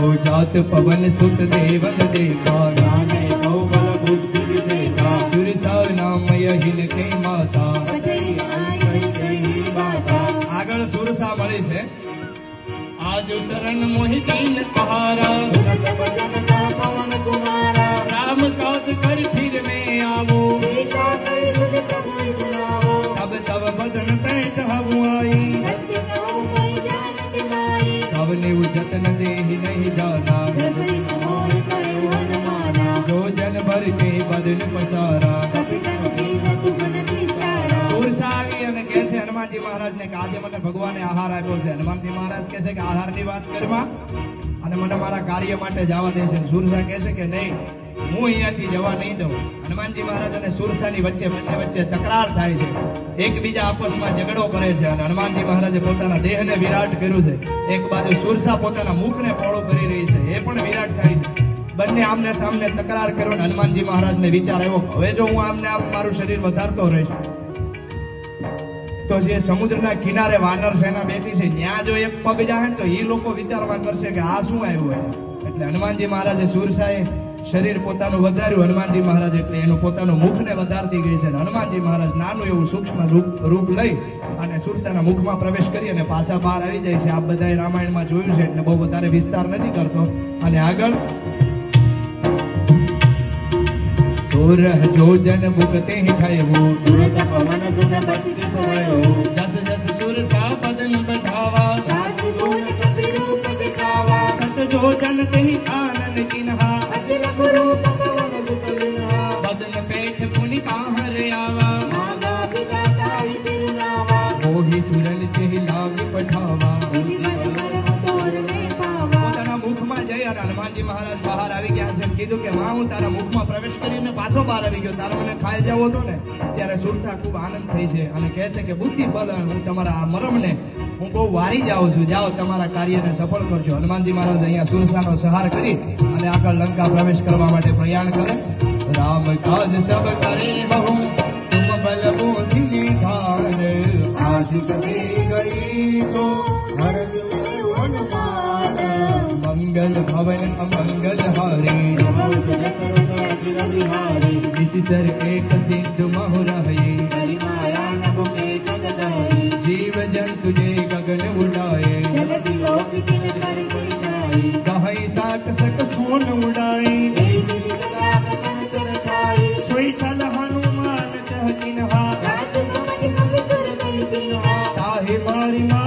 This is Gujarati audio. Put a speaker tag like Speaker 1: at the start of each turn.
Speaker 1: કો
Speaker 2: જાત પવન સુત દેવન
Speaker 1: દેખા જાને કોમલ બુદ્ધિ વિશેષા
Speaker 2: સુર સાવનામય હિલકે માતા
Speaker 1: આગળ સુરસા મળે છે. આજ શરણ મોહિતન પહારા આવને ઉજતન
Speaker 2: દેહી નહીં જાના જો
Speaker 1: જન ભર કે બદલ પસારા. હનુમાનજી મહારાજને કે આજે મને ભગવાને આહાર આપ્યો છે. હનુમાનજી મહારાજ કહે છે કે આહારની વાત કરવા અને મને મારા કાર્ય માટે જવા દે છે. સુરસા કહે છે કે નહીં, હું અહીંયાથી જવા નહીં દઉં. હનુમાનજી મહારાજ અને સુરસાની વચ્ચે, બંને વચ્ચે તકરાર થાય છે. એકબીજા આપસમાં ઝઘડો કરે છે અને હનુમાનજી મહારાજે પોતાના દેહને વિરાટ કર્યું છે. એક બાજુ સુરસા પોતાના મુખને પોળો કરી રહી છે. એ પણ વિરાટ થાય છે. બંને આમને સામને તકરાર કર્યો અને હનુમાનજી મહારાજને વિચાર આવ્યો હવે જો હું આમને આમ મારું શરીર વધારતો રહીશ તો જે સમુદ્રના કિનારે વાનર સેના બેઠી છે. ત્યાં જો એક પગ જાય ને તો એ લોકો વિચારમાં કરશે કે આ શું આવ્યું હોય. એટલે હનુમાનજી મહારાજે સુરસાએ શરીર પોતાનું વધાર્યું. હનુમાનજી મહારાજ એટલે એનું પોતાનું મુખને વધારતી ગઈ છે હનુમાનજી મહારાજ નાનું એવું સૂક્ષ્મ રૂપ રૂપ લઈ અને સુરસાના મુખમાં પ્રવેશ કરી અને પાછા બહાર આવી જાય છે. આ બધાએ રામાયણમાં જોયું છે એટલે બહુ વધારે વિસ્તાર નથી કરતો. અને આગળ સુર જોજન મુકતે થયું
Speaker 2: દુરત પવન સુર મસ્તી પવાયો.
Speaker 1: જસ જસ સુર સા પદન
Speaker 2: બધાવા. સાત ગુણ કબી રૂપ દેખાવા
Speaker 1: સત જોજન તેની આનંદ ચિન્હા
Speaker 2: અચલ રૂપ પવન સુર વિના
Speaker 1: બદન પેઠ પુનિ કાહર આવા.
Speaker 2: માગા પિતા તારી તિરુનાવા
Speaker 1: મોહી સુરલ તે અને હનુમાનજી મહારાજ બહાર આવી ગયા છે કીધું કે માં હું તારા મુખમાં પ્રવેશ કરીને પાછો બહાર આવી ગયો. તારો મને ખાઈ જવો હતો ને, ત્યારે સુરતા ખૂબ આનંદ થઈ છે અને કહે છે કે બુદ્ધિ બલ હું તમારા આ મરમને હું બહુ વારી જાઉં છું. જાઓ, તમારા કાર્યને સફળ કરજો. હનુમાનજી મહારાજ અહીંયા સુરસાનો સહાર કરી અને આગળ લંકા પ્રવેશ કરવા માટે પ્રયાણ કરે. રામ કાજ સબ કરે બહુ તુમ બલ મોથી ઘાર
Speaker 2: આશિષ કરી ગઈ સો હરજ యేసి
Speaker 1: సర్వేక సింధు మహురాయే జీవ జంతు
Speaker 2: జయ గగన ఉడాయే कहाई साक
Speaker 1: सक सोन उड़ाए हनुमान चह बारी मा